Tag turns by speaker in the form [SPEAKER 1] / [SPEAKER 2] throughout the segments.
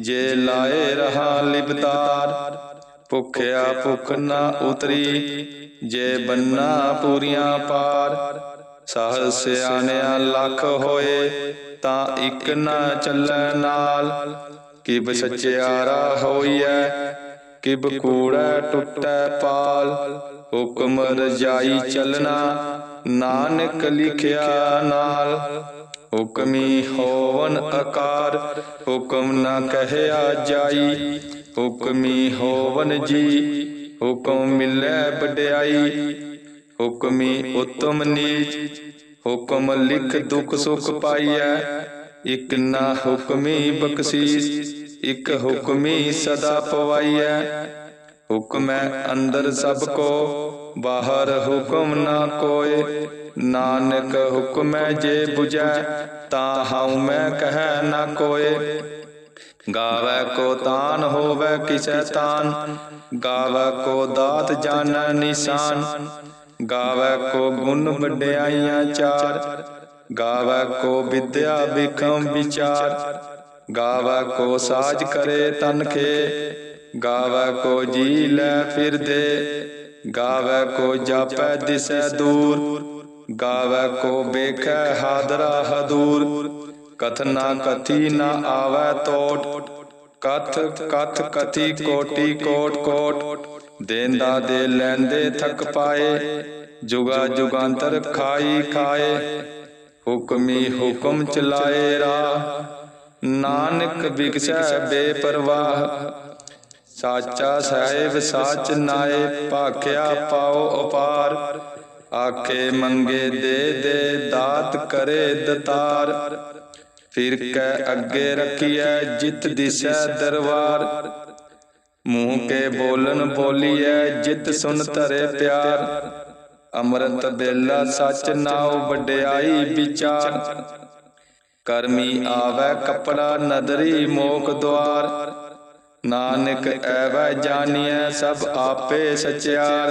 [SPEAKER 1] ਜੇ ਲਾਏ ਰਹਾ ਲਿਬਤਾਰ ਭੁਖਿਆ ਭੁਖ ਨਾ ਉਤਰੀ, ਜੇ ਬੰਨਾ ਪੂਰੀਆਂ ਪਾਰ, ਸਹਜ ਸਿਆਣਿਆ ਲੱਖ ਹੋਏ, ਤਾਂ ਇੱਕ ਨਾ ਚੱਲੈ ਨਾਲ। ਕਿਬ ਸਚਿਆਰਾ ਹੋਈਐ, ਕਿਬ ਕੂੜੈ ਟੁੱਟੈ ਪਾਲ। ਹੁਕਮ ਰਜਾਈ ਚੱਲਣਾ, ਨਾਨਕ ਲਿਖਿਆ ਨਾਲ। ਹੁਕਮੀ ਹੋਵਨ ਆਕਾਰ ਹੁਕਮ ਨਾ ਕਹਿਆ ਜਾਈ ਹੁਕਮੀ ਹੋਵਨ ਜੀ, ਹੁਕਮ ਮਿਲੈ ਵਡਿਆਈ। ਹੁਕਮੀ ਉਤਮ ਨੀਚ, ਹੁਕਮ ਲਿਖ ਦੁਖ ਸੁਖ ਪਾਈਐ। ਇਕ ਨਾ ਹੁਕਮੀ ਬਖਸ਼ੀਸ, ਇਕ ਹੁਕਮੀ ਸਦਾ ਪਵਾਈਐ। ਹੁਕਮੈ ਅੰਦਰ ਸਭ ਕੋ, ਬਾਹਰ ਹੁਕਮ ਨਾ ਕੋਏ। ਨਾਨਕ ਹੁਕਮੈ ਜੇ 부ਜੈ ਤਾਂ ਹਉ ਮੈਂ ਕਹਿ ਨਾ ਕੋਏ। ਗਾਵੈ ਕੋ ਤਾਨ, ਹੋਵੈ ਕਿਸੈ ਤਾਨ। ਗਾਵੈ ਕੋ ਦਾਤ ਜਾਣੈ ਨਿਸ਼ਾਨ। ਗਾਵੈ ਕੋ ਗੁਣ ਵਡਿਆਈਆਂ ਚਾਰ। ਗਾਵੈ ਕੋ ਵਿਦਿਆ ਵਿਖਮ ਵਿਚਾਰ। ਗਾਵੈ ਕੋ ਸਾਜ ਕਰੇ ਤਨਖੇ ਗਾਵੈ ਕੋ ਜੀ ਲੈ ਫਿਰਦੇ ਗਾਵੈ ਕੋ ਜਾਪੈ ਦਿਸੈ ਦੂਰ। ਗਾਵੈ ਕੋ ਵੇਖੈ ਹਾਦਰਾ ਹਦੂਰ। ਕਥਨਾ ਕਥੀ ਨਾ ਆਵੈ ਤੋਟ। ਕਥ ਕਥ ਕਥੀ ਕੋਟੀ ਕੋਟ ਕੋਟ। ਦੇਂਦਾ ਦੇ ਲੈਂਦੇ ਥਕ ਪਾਏ। ਜੁਗਾ ਜੁਗਾਂਤਰ ਖਾਈ ਖਾਏ। ਹੁਕਮੀ ਹੁਕਮ ਚਲਾਏ ਰਾ ਨਾਨਕ ਬਿਕਸੈ ਬੇਪਰਵਾਹ। ਸਾਚਾ ਸਾਹਿਬ ਸਾਚ ਨਾਏ, ਭਾਖਿਆ ਪਾਓ ਅਪਾਰ ਆਖੇ ਮੰਗੇ ਦੇ ਦੇ ਦਾਤ ਕਰੇ ਦਤਾਰ। ਫਿਰ ਕੈ ਅੱਗੇ ਰੱਖੀਐ ਜਿਤ ਦਿਸੈ ਦਰਬਾਰ ਮੂੰਹ ਕੇ ਬੋਲਨ ਬੋਲੀਐ ਜਿਤ ਸੁਨ ਧਰੇ ਪਿਆਰ। ਅੰਮ੍ਰਿਤ ਬੇਲਾ ਸਚ ਨਾਉ ਵਡਿਆਈ ਵਿਚਾਰ। ਕਰਮੀ ਆਵੈ ਕਪੜਾ ਨਦਰੀ ਮੋਖ ਦੁਆਰ। ਨਾਨਕ ਐਵੈ ਜਾਣੀਐ ਸਭ ਆਪੇ ਸਚਿਆਰ।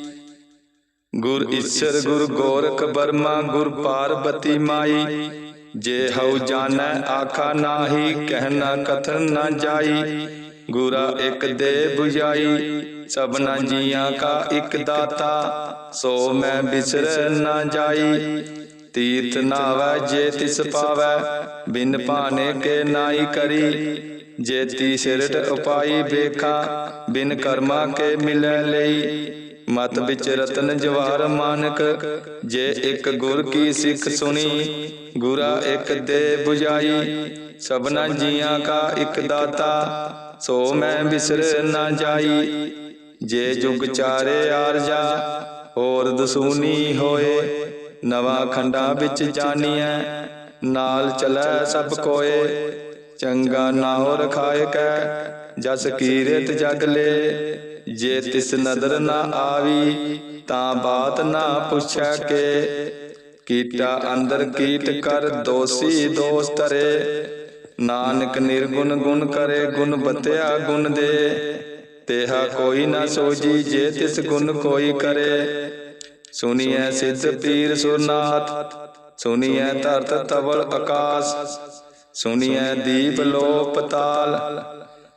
[SPEAKER 1] ਗੁਰ ਈਸ਼ਰ ਗੁਰ ਗੋਰਖ ਬਰਮਾ ਗੁਰ ਪਾਰਬਤੀ ਮਾਈ। ਜੇ ਹਉ ਜਾਣੈ ਆਖਾ ਨਾਹੀ ਕਹਿਣਾ ਕਥਨ ਨਾ ਜਾਈ। ਗੁਰਾ ਇਕ ਦੇ 부ਜਾਈ ਸਭਨਾ ਜੀਆਂ ਕਾ ਇਕ ਦਾਤਾ। ਸੋ ਮੈਂ ਬਿਸਰ ਨਾ ਜਾਈ। ਤੀਰਥ ਨਾਵੈ ਜੇ ਤਿਸ ਪਾਵੈ। ਬਿਨ ਭਾਣੇ ਕੇ ਨਾਈ ਕਰੀ। ਜੇ ਤੀ ਸਿਰਟ ਉਪਾਈ ਵੇਖਾ। ਬਿਨ ਕਰਮਾ ਕੇ ਮਿਲੈ ਲਈ। ਮਤ ਵਿੱਚ ਰਤਨ ਜਵਾਰ ਮਾਨਕ, ਜੇ ਇੱਕ ਗੁਰ ਕੀ ਸਿੱਖ ਸੁਣੀ, ਗੁਰਾ ਇੱਕ ਦੇ 부ਜਾਈ ਸਭਨਾ ਜੀਆਂ ਕਾ ਇੱਕ ਦਾਤਾ, ਸੋ ਮੈਂ ਬਿਸਰ ਨਾ ਜਾਈ। ਜੇ ਜੁਗ ਚਾਰੇ ਆਰਜਾ ਹੋਰ ਦਸੂਨੀ ਹੋਏ, ਨਵਾਂ ਖੰਡਾ ਵਿੱਚ ਜਾਣੀਐ ਨਾਲ ਚਲੈ ਸਭ ਕੋਏ। ਚੰਗਾ ਨਾ ਨਾਉ ਰਖਾਇ ਕੈ, ਜਸ ਕੀਰਤ ਜਗ ਲੇ ਜੇ ਤਿਸ ਨਦਰ ਨਾ ਆਵੀ, ਤਾਂ ਬਾਤ ਨਾ ਪੁੱਛੈ ਕੇ। ਕੀਟਾ ਅੰਦਰ ਕੀਟ ਕਰ, ਦੋਸੀ ਦੋਸ ਤਰੇ ਨਾਨਕ ਨਿਰਗੁਣ ਗੁਣ ਕਰੇ, ਗੁਣ ਬਤਿਆ ਗੁਣ ਦੇ। ਤੇਹਾ ਕੋਈ ਨਾ ਸੋਜੀ ਜੇ ਤਿਸ ਗੁਣ ਕੋਈ ਕਰੇ। ਸੁਨੀਐ ਸਿੱਧ ਪੀਰ ਸੁਰਨਾਥ, ਸੁਨੀਐ ਧਰਤ ਤਵਲ ਆਕਾਸ ਸੁਨੀਐ ਦੀਪ ਲੋਪ ਤਾਲ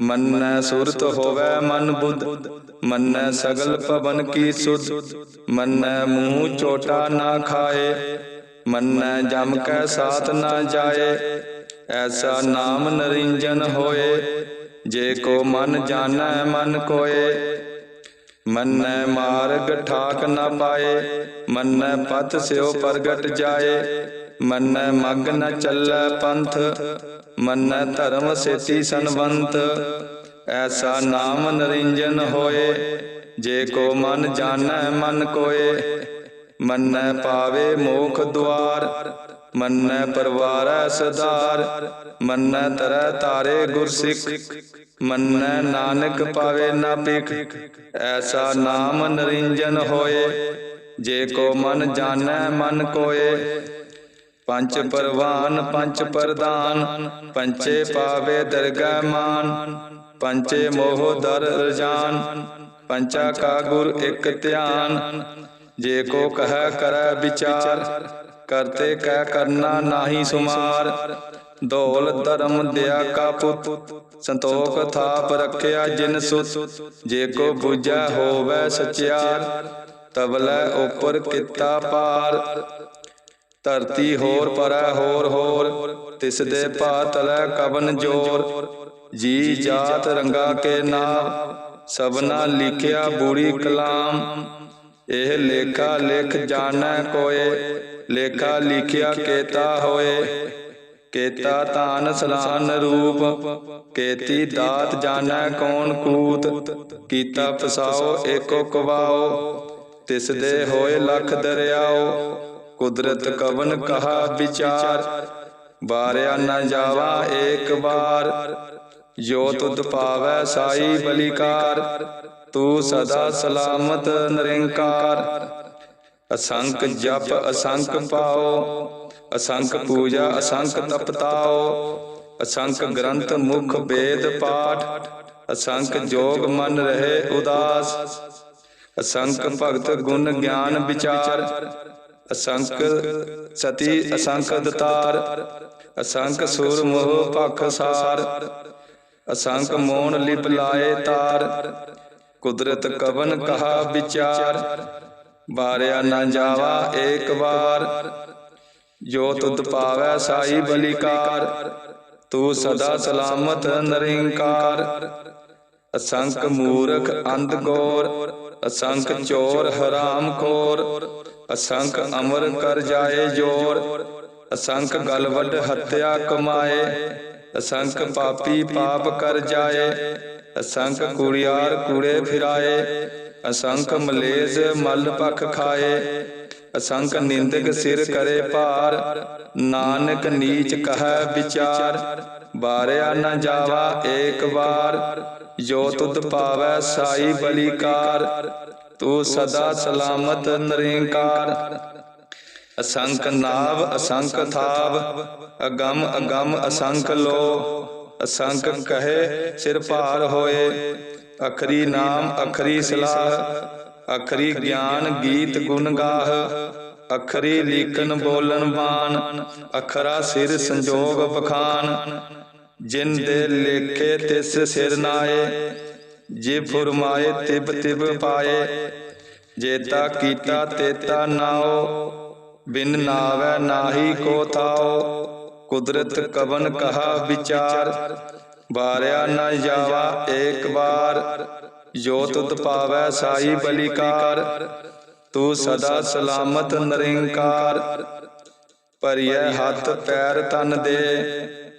[SPEAKER 1] ਮੰਨੈ ਸੁਰਤ ਹੋਵੇ ਮਨ ਬੁੱਧ, ਮੰਨੈ ਸਗਲ ਪਵਨ ਕੀ ਸੁਧ, ਮਨੈ ਮੂੰਹ ਚੋਟਾ ਨਾ ਖਾਏ, ਮੰਨੈ ਜਮ ਕੈ ਸਾਥ ਨਾ ਜਾਏ, ਐਸਾ ਨਾਮ ਨਰਿੰਜਨ ਹੋਏ, ਜੇ ਕੋ ਮਨ ਜਾਣੈ ਮਨ ਕੋਏ, ਮੰਨੈ ਮਾਰਗ ਠਾਕ ਨਾ ਪਾਏ, ਮੰਨੈ ਪਥ ਸਿਓ ਪ੍ਰਗਟ ਜਾਏ, ਮੰਨੈ ਮਗ ਨ ਚੱਲੈ ਪੰਥ ਮੰਨੈ ਧਰਮ ਸੇਤੀ ਸੰਵੰਤ ਐਸਾ ਨਾਮ ਨਰਿੰਜਨ ਹੋਏ, ਜੇ ਕੋ ਮਨ ਜਾਣੈ, ਮਨ ਕੋਏ। ਮੰਨੈ ਪਾਵੇ ਮੋਖ ਦੁਆਰ, ਮੰਨੈ ਪਰਵਾਰੈ ਸਦਾਰ ਮੰਨੈ ਤਰੈ ਤਾਰੇ ਗੁਰ ਸਿੱਖ ਮੰਨੈ ਨਾਨਕ ਪਾਵੇ ਨਾ ਭਿਖ। ਐਸਾ ਨਾਮ ਨਰਿੰਜਨ ਹੋਏ, ਜੇ ਕੋ ਮਨ ਜਾਣੈ, ਮਨ ਕੋਏ। ਪੰਚ ਪਰਵਾਨ ਪੰਚ ਪ੍ਰਦਾਨ ਪੰਚੇ ਪਾਵੇ ਦਰਗਹਿ ਮਾਨ ਪੰਚੇ ਮੋਹ ਦਰ ਰਜਾਨ ਪੰਚਾ ਕਾ ਗੁਰ ਇਕ ਧਿਆਨ। ਜੇ ਕੋ ਕਹੈ, ਕਰੈ ਵਿਚਾਰ, ਕਰਤੇ ਕਹਿ ਕਰਨਾ ਨਾਹੀ ਸੁਮਾਰ। ਦੌਲ ਧਰਮ ਦਿਆ ਕਾ ਪੁੱਤ, ਸੰਤੋਖ ਥਾਪ ਰੱਖਿਆ ਜਿਨ ਸੁਤ। ਜੇ ਕੋ ਬੁਝੈ ਹੋਵੇ ਸਚਿਆਰ ਤਬਲੇ ਉਪਰ ਕੀਤਾ ਪਾਰ। ਧਰਤੀ ਹੋਰ ਪਰੈ ਹੋਰ ਹੋਰ ਤਿਸ ਦੇ ਭਾਤਲੈ ਕਬਨ ਜੋਰ। ਜੀ ਜਾਤ ਰੰਗਾ ਕੇ ਨਾਮ। ਸਭਨਾ ਲਿਖਿਆ ਬੂੜੀ ਕਲਾਮ। ਇਹ ਲੇਖਾ ਲਿਖ ਜਾਣੈ ਕੋਏ। ਲੇਖਾ ਲਿਖਿਆ ਕੇਤਾ ਹੋਏ। ਕੇਤਾ ਤਾਨ ਸਲਾਨ ਰੂਪ। ਕੇਤੀ ਦਾਤ ਜਾਣੈ ਕੌਣ ਕੂਤ। ਕੀਤਾ। ਫਸਾਓ ਏਕੋ ਕਵਾਓ। ਤਿਸ ਦੇ ਹੋਏ ਲਖ ਦਰਿਆਓ। ਕੁਦਰਤ ਕਵਨ ਕਹਾ ਵਿਚਾਰ ਬਾਰਿਆ ਨਾ ਜਾਵਾ ਏਕ ਵਾਰ। ਜੋ ਤੁਧ ਪਾਵੈ ਸਾਈ ਬਲਿਕਾਰ, ਤੂੰ ਸਦਾ ਸਲਾਮਤ ਨਿਰੰਕਾਰ। ਅਸੰਖ ਜਪ ਅਸੰਖ ਪਾਓ ਅਸੰਖ ਪੂਜਾ ਅਸੰਖ ਤਪਤਾਓ। ਅਸੰਖ ਗ੍ਰੰਥ ਮੁਖ ਵੇਦ ਪਾਠ ਅਸੰਖ ਜੋਗ ਮਨ ਰਹੇ ਉਦਾਸ। ਅਸੰਖ ਭਗਤ ਗੁਣ ਗਿਆਨ ਵਿਚਾਰ ਅਸੰਖ ਸਤੀ ਅਸੰਖ ਦਤਾਰ ਅਸੰਖ ਸੂਰ ਮੋਹ ਭਖ ਸਾਰ ਅਸੰਖ ਮੋਨ ਲਿਪ ਲਾਏ ਤਾਰ ਕੁਦਰਤ ਕਵਨ ਕਹਾ ਵਿਚਾਰ ਬਾਰਿਆ ਨਾ ਜਾਵਾ ਏਕ ਵਾਰ ਜੋ ਤੁਧ ਪਾਵੈ ਸਾਈ ਬਲਿਕਾਰ ਤੂੰ ਸਦਾ ਸਲਾਮਤ ਨਿਰੰਕਾਰ। ਅਸੰਖ ਮੂਰਖ ਅੰਧ ਗੋਰ ਅਸੰਖ ਚੋਰ ਹਰਾਮ ਖੋਰ ਅਸੰਖ ਅਮਰ ਕਰ ਜਾਏ ਜੋਰ, ਅਸੰਖ ਗਲ ਵੱਡ ਹੱਤਿਆ ਕਮਾਏ, ਅਸੰਖ ਪਾਪੀ ਪਾਪ ਕਰ ਜਾਏ, ਅਸੰਖ ਕੁੜਿਆਰ ਕੂੜੇ ਫਿਰਾਏ, ਅਸੰਖ ਮਲੇਜ ਮਲ ਪਖ ਖਾਏ, ਅਸੰਖ ਨਿੰਦਕ ਸਿਰ ਕਰੇ ਭਾਰ, ਨਾਨਕ ਨੀਚ ਕਹੈ ਵਿਚਾਰ ਬਾਰਿਆ ਨਾ ਜਾਵਾ ਏਕ ਵਾਰ, ਜੋ ਤੁਧ ਪਾਵੈ ਸਾਈ ਬਲੀਕਾਰ ਤੂੰ ਸਦਾ ਸਲਾਮਤ ਨਿਰੰਕਾਰ। ਅਸੰਖ ਨਾਭ ਅਸੰਖ ਥਾਵ, ਅਗੰਮ ਅਗੰਮ ਅਸੰਖ ਲੋ। ਅਸੰਖ ਕਹੇ ਸਿਰ ਭਾਰ ਹੋਏ। ਅਖਰੀ ਨਾਮ, ਅਖਰੀ ਸਲਾਹ, ਅਖਰੀ ਗਿਆਨ ਗੀਤ ਗੁਣ ਗਾਹ। ਅਖਰੀ ਲੀਖਨ ਬੋਲਨ ਬਾਣ, ਅਖਰਾ ਸਿਰ ਸੰਜੋਗ ਬਖਾਨ ਜਿਨ ਦੇ ਲੇਖੇ ਤਿਸ ਸਿਰ ਨਾਏ ਜੇ ਫੁਰਮਾਏ ਤਿਬ ਤਿਬ ਪਾਏ ਜੇਤਾ ਕੀਤਾ ਤੇਤਾ ਨਾਉ ਬਿਨ ਨਾਵੈ ਨਾਹੀ ਕੋ ਥਾਉ ਕੁਦਰਤ ਕਵਨ ਕਹਾ ਵਿਚਾਰ ਬਾਰਿਆ ਨ ਜਾਵਾ ਏਕ ਬਾਰ ਜੋ ਤੁਧ ਪਾਵੈ ਸਾਈ ਬਲਿਕਾਰ। ਤੂੰ ਸਦਾ ਸਲਾਮਤ ਨਿਰੰਕਾਰ। ਭਰੀਐ ਹੱਥ ਪੈਰ ਤਨ ਦੇ।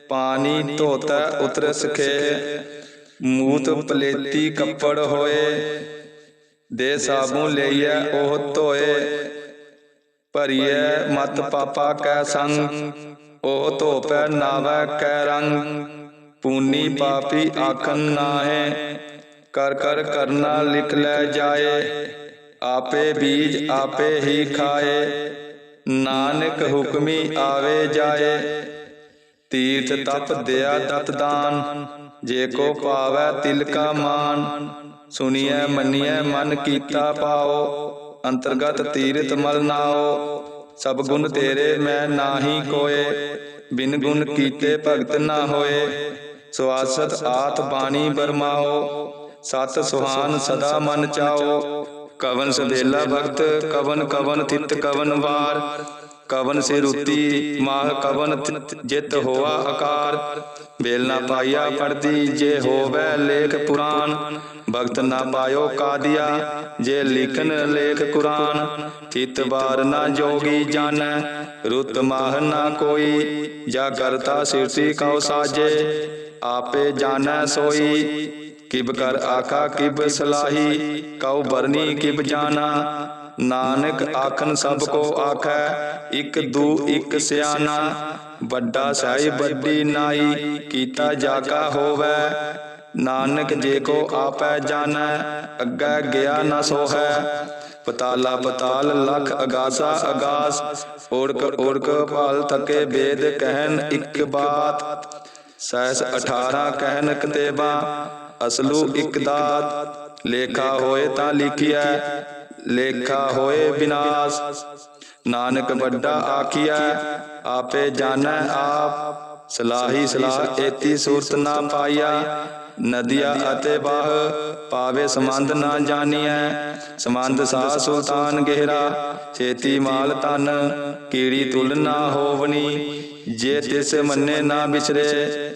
[SPEAKER 1] ਪਾਣੀ ਧੋਤੈ ਉਤਰ ਸਖੇ ਮੂਤ ਪਲੇਤੀ ਕੱਪੜ ਹੋਏ ਦੇ ਸਾਬੂ ਲਈਐ ਉਹ ਧੋਏ। ਭਰੀਐ ਮਤ ਪਾਪਾ ਕੈ ਸੰਗ ਉਹ ਧੋਪੈ ਨਾਵੈ ਕੈ ਰੰਗ। ਪੂਨੀ ਪਾਪੀ ਆਖਨ ਨਾਹੇ ਕਰ ਕਰ ਕਰਨਾ ਲਿਖ ਲੈ ਜਾਏ। ਆਪੇ ਬੀਜ ਆਪੇ ਹੀ ਖਾਏ। ਨਾਨਕ ਹੁਕਮੀ ਆਵੇ ਜਾਏ। ਤੀਰਥ ਤਪ ਦਿਆ ਦਤ ਦਾਨ। ਜੇ ਕੋ ਪਾਵੈ ਤਿਲ ਕਾ ਮਾਨ ਸੁਣੀਐ ਮੰਨੀਐ ਮਨ ਕੀਤਾ ਪਾਓ ਅੰਤਰਗਤ ਤੀਰਥ ਮਲ ਨਾਓ ਸਭ ਗੁਣ ਤੇਰੇ ਮੈਂ ਨਾਹੀ ਕੋਏ ਬਿਨ ਗੁਣ ਕੀਤੇ ਭਗਤ ਨਾ ਹੋਏ ਸਵਾਸਤ ਆਤ ਬਾਣੀ ਬਰਮਾਓ ਸਤ ਸੁਹਾਨ ਸਦਾ ਮਨ ਚਾਓ ਕਵਨ ਸਦੇਲਾ ਭਗਤ ਕਵਨ ਕਵਨ ਥਿਤ ਕਵਨ ਵਾਰ। ਕਵਨ ਸੇ ਰੁਤੀ, ਮਾਹ ਕਵਨ ਥਿਤ ਜਿਤ ਹੋਆ ਆਕਾਰ। ਬੇਲ ਨਾ ਪਾਇਆ ਪੜਦੀ, ਜੇ ਹੋਵੇ ਲੇਖ ਪੁਰਾਨ ਭਗਤ ਨਾ ਪਾਇਓ ਕਾਦਿਆ, ਜੇ ਲਿਖਨ ਲੇਖ ਕੁਰਾਨ। ਥਿਤ ਬਾਰ ਨਾ ਜੋਗੀ ਜਾਣੈ, ਰੁਤ ਮਾਹ ਨਾ ਕੋਈ। ਜਾ ਕਰਤਾ ਸਿਰਤੀ ਕਉ ਸਾਜੇ, ਆਪੇ ਜਾਣੈ ਸੋਈ। ਕਿਬ ਕਰ ਆਕਾ ਕਿਬ ਸਲਾਹੀ, ਕਉ ਬਰਨੀ ਕਿਬ ਜਾਣਾ। ਨਾਨਕ ਆਖਨ ਸਭ ਕੋ ਆਖੈ, ਇਕ ਦੂ, ਇਕ ਸਿਆਣਾ, ਵੱਡਾ ਸਾਈ ਵੱਡੀ ਨਾਈ, ਕੀਤਾ ਜਾਕਾ ਹੋਵੇ। ਨਾਨਕ ਜੇ ਕੋ ਆਪੈ ਜਾਣੈ, ਅੱਗੇ ਗਿਆ ਨਾ ਸੋਹੈ। ਪਤਾਲਾ ਪਤਾਲ ਲਖ ਅਗਾਸਾ ਅਗਾਸ, ਓੜਕ ਓੜਕ ਭਾਲ ਤਕੇ ਵੇਦ ਕਹਿਨ ਇੱਕ ਬਾਤ। ਸਹਿਸ 18 ਕਹਿਨ ਕਤੇਬਾ, ਅਸਲੂ ਇੱਕ ਦਾਤ, ਲੇਖਾ ਹੋਏ ਤਾਂ ਲਿਖਿਆ ਲੇਖਾ ਹੋਏ ਵਿਨਾਸ਼ ਨਾਨਕ ਵੱਡਾ ਆਖਿਆ ਆਪੇ ਜਾਣੈ ਆਪ। ਸਲਾਹੀ ਸਲਾਹ ਏਤੀ ਸੂਰਤ ਨਾ ਪਾਇਆ ਨਦੀਆ ਅਤੇ ਬਾਹ, ਪਾਵੇ ਸੰਬੰਧ ਨਾ ਜਾਣੀਐ। ਸੰਬੰਧ ਸਾ ਸੁਲਤਾਨ ਗਹਿਰਾ, ਛੇਤੀ ਮਾਲ ਤਨ ਕੀੜੀ ਤੁਲ ਨਾ ਹੋਵਣੀ। ਜੇ ਤਿਸ ਮੰਨੇ ਨਾ ਵਿਚਰੇ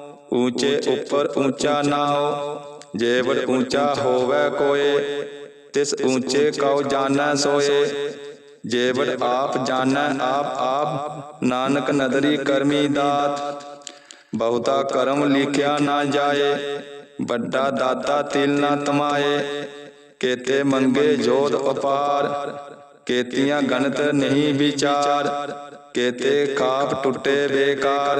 [SPEAKER 1] ਊਚੇ ਉੱਪਰ ਊਚਾ ਨਾਉ ਜੇਵੜ ਊਚਾ ਹੋਵੇ ਕੋਏ ਤਿਸ ਊਚੇ ਕਉ ਜਾਣੈ ਸੋਏ ਜੇਵੜ ਆਪ ਜਾਣੈ ਆਪ ਆਪ ਨਾਨਕ ਨਦਰੀ ਕਰਮੀ ਦਾਤ ਬਹੁਤਾ ਕਰਮ ਲਿਖਿਆ ਨਾ ਜਾਏ ਵੱਡਾ ਦਾਤਾ ਤਿਲ ਨਾ ਤਮਾਏ ਕੇਤੇ ਮੰਗੇ ਜੋਧ ਅਪਾਰ ਕੇਤੀਆਂ ਗਣਤ ਨਹੀਂ ਵਿਚਾਰ ਕੇਤੇ ਖਾਪ ਟੁੱਟੇ ਬੇਕਾਰ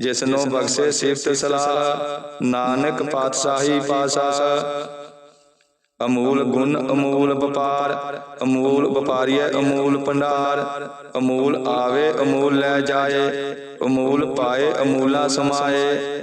[SPEAKER 1] ਜਿਸਨੋ ਬਖਸ਼ੇ ਸਿਫਤ ਸਲਾਹ ਨਾਨਕ ਪਾਤਸ਼ਾਹੀ ਪਾਸਾ ਅਮੂਲ ਗੁਣ ਅਮੂਲ ਵਪਾਰ ਅਮੂਲ ਵਪਾਰੀਐ ਅਮੂਲ ਭੰਡਾਰ। ਅਮੂਲ ਆਵੇ ਅਮੂਲ ਲੈ ਜਾਏ। ਅਮੂਲ ਪਾਏ ਅਮੂਲਾ ਸਮਾਏ।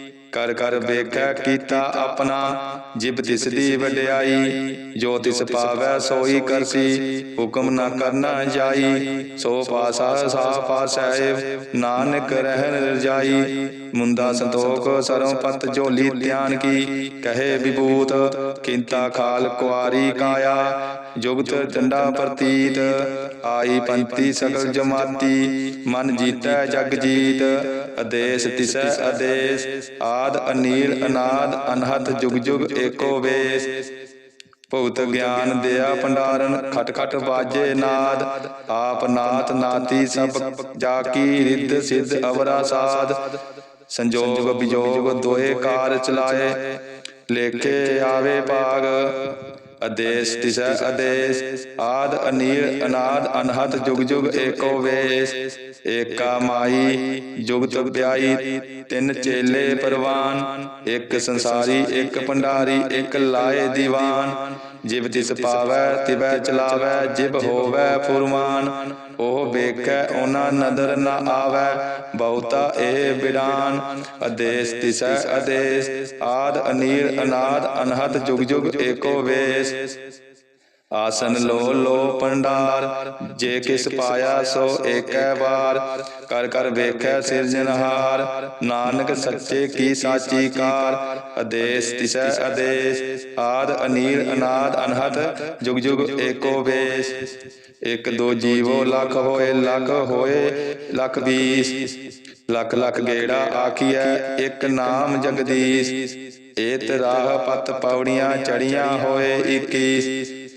[SPEAKER 1] ਕਰ ਕਰ ਵੇਖੈ ਕੀਤਾ ਆਪਣਾ ਜਿਬ ਤਿਸ ਦੀ ਵਡਿਆਈ ਜੋ ਤਿਸ ਪਾਵੈ ਸੋਈ ਕਰਸੀ ਹੁਕਮ ਨਾ ਕਰਨਾ ਜਾਈ। ਸੋ ਪਾਸਾ ਸਾ ਪਾਸੈ ਨਾਨਕ ਰਹਿਣ ਰਜਾਈ। ਮੁੰਦਾ ਸੰਤੋਖ ਸਰੋਂ ਪਤ ਝੋਲੀ ਧਿਆਨ ਕੀ। ਕਹੇ ਵਿਭੂਤ ਕਿੰਤਾ ਖਾਲ ਕੁਆਰੀ ਕਾਇਆ। ਜੁਗਤ ਡੰਡਾ ਪ੍ਰਤੀਤ। ਆਈ ਪੰਤੀ ਸਗਲ ਜਮਾਤੀ। ਮਨ ਜੀਤੈ ਜਗ ਜੀਤ ਅਦੇਸ ਤਿਸੈ ਅਦੇਸ ਆਦ ਅਨੀਲ, ਅਨਾਦ ਅਨਹਤ, ਜੁਗ ਜੁਗ ਏਕੋ ਵੇਸ। ਭੁਗਤ ਗਿਆਨ ਦਿਆ ਭੰਡਾਰਨ, ਖਟ ਖਟ ਬਾਜੇ ਨਾਦ। ਆਪ ਨਾਥ ਨਾਤੀ ਸਭ ਜਾ ਕੀ ਰਿੱਧ ਸਿੱਧ ਅਵਰਾ ਸਾਧ ਸੰਜੋਗ ਵਿਜੋਗ ਦੋਏ ਕਾਰ ਚਲਾਏ। ਲੇਖੇ ਆਵੇ ਭਾਗ। ਅਦੇਸ ਤਿਸੈ ਅਦੇਸ ਆਦ, ਅਨੀਲ, ਅਨਾਦ ਅਨਹਤ ਜੁਗ ਜੁਗ, ਏਕੋ ਵੇਸ, ਏਕਾ ਮਾਈ ਜੁਗਤ ਵਿਆਈ ਤਿੰਨ ਚੇਲੇ ਪਰਵਾਨ, ਇੱਕ ਸੰਸਾਰੀ, ਇੱਕ ਭੰਡਾਰੀ, ਇੱਕ ਲਾਏ ਦੀਵਾਨ। ਜਿਵ ਤਿਸ ਪਾਵੈ ਤਿਵੈ ਚਲਾਵੈ, ਜਿਬ ਹੋਵੈ ਫੁਰਮਾਨ, ਉਹ ਵੇਖੈ, ਉਹਨਾਂ ਨਦਰ ਨਾ ਆਵੈ, ਬਹੁਤਾ ਇਹ ਬਿਡਾਨ ਅਦੇਸ ਤਿਸੈ ਅਦੇਸ ਆਦ ਅਨੀਲ ਅਨਾਦ ਅਨਹਤ ਜੁਗ ਜੁਗ ਏਕੋ ਵੇਸ। ਆਸਨ ਲੋ ਲੋ ਪੰਡਾਰ, ਜੇ ਕਿਸ ਪਾਇਆ ਸੋ ਏਕੈ ਵਾਰ। ਕਰ ਕਰ ਵੇਖੈ ਸਿਰਜਨਹਾਰ ਨਾਨਕ ਸੱਚੇ ਕੀ ਸਾਚੀ ਕਾਰ। ਅਦੇਸ ਤਿਸੈ ਅਦੇਸ ਆਦ ਅਨੀਲ ਅਨਾਦ ਅਨਹਤ ਜੁਗ ਜੁਗ ਏਕੋ ਵੇਸ। ਇਕ ਦੋ ਜੀਵੋ ਲਖ ਹੋਏ ਲਖ ਹੋਏ, ਲਖ ਵੀਸ ਲਖ ਲੱਖ ਗੇੜਾ ਆਖੀਐ, ਇਕ ਨਾਮ ਜਗਦੀਸ਼। ਏਤ ਰਾਹ ਪਤ ਪੌੜੀਆਂ ਚੜੀਆਂ ਹੋਏ 21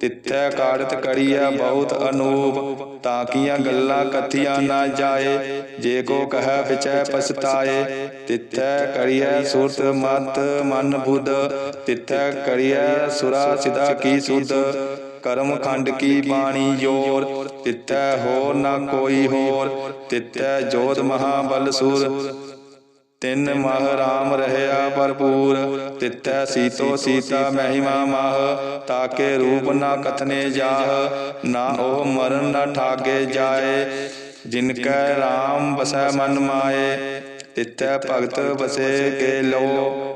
[SPEAKER 1] ਤਿੱਥੈ ਕਾਰਤ ਕੜੀਐ ਬਹੁਤ ਅਨੂਪ, ਤਾਕੀਆਂ ਗੱਲਾਂ ਕਥੀਆਂ ਨਾ ਜਾਏ, ਜੇ ਕੋ ਕਹੈ ਵਿਚੈ ਪਛਤਾਏ। ਤਿੱਥੈ ਕੜੀਐ ਸੁਰਤ ਮਤ ਮਨ ਬੁੱਧ, ਤਿੱਥੈ ਕੜੀਐ ਸੁਰਾ ਸਿਦਾ ਕੀ ਸੁਧ। ਕਰਮ ਖੰਡ ਕੀ ਬਾਣੀ ਜੋਰ, ਤਿੱਥੈ ਹੋਰ ਨਾ ਕੋਈ ਹੋਰ, ਤਿੱਥੈ ਜੋਤ ਮਹਾਬਲ ਸੂਰ। ਤਿੰਨ ਮਹ ਰਾਮ ਰਹਿਆ ਭਰਪੂਰ, ਤਿੱਥੈ ਸੀਤੋ ਸੀਤਾ ਮਹਿਮਾ ਮਾਹ, ਤਾਕੇ ਰੂਪ ਨਾ ਕਥਨੇ ਜਾਹ, ਨਾ ਉਹ ਮਰਨ ਨਾ ਠਾਗੇ ਜਾਏ ਜਿਨ ਕੈ ਰਾਮ ਬਸੈ ਮਨ ਮਾਏ, ਤਿੱਥੈ ਭਗਤ ਬਸੇ ਕੇ ਲੋ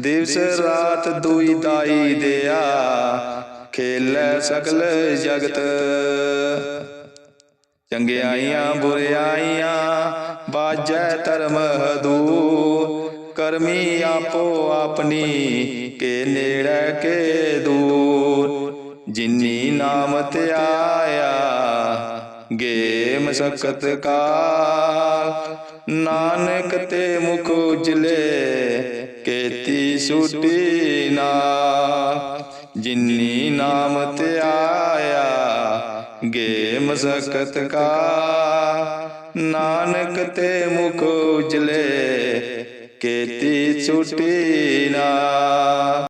[SPEAKER 1] ਦਿਵਸ ਰਾਤ ਦੁਈ ਦਾਈ ਦਿਆ। ਖੇਲੇ ਸਗਲ ਜਗਤ। ਚੰਗਿਆਈਆਂ ਬੁਰਿਆਈਆਂ ਬਾਜੈ ਧਰਮ ਹਦੂ ਕਰਮੀ ਆਪੋ ਆਪਣੀ ਕੇ ਨੇੜੇ ਕੇ ਦੂਰ। ਜਿਨੀ ਨਾਮ ਤੇ ਆਇਆ। ਗੇ ਮਸਕਤ ਕਾ ਨਾਨਕ ਤੇ ਮੁਖ ਉਜਲੇ। ਕੇਤੀ ਸੁਟੀ ਨਾ। ਜਿਨੀ ਨਾਮ ਤੇ ਆਇਆ ਗੇ ਮਸਕਤ ਕਾ। ਨਾਨਕ ਤੇ ਮੁਖ ਉਜਲੇ, ਕੇਤੀ ਸੁਟੀ ਨਾ।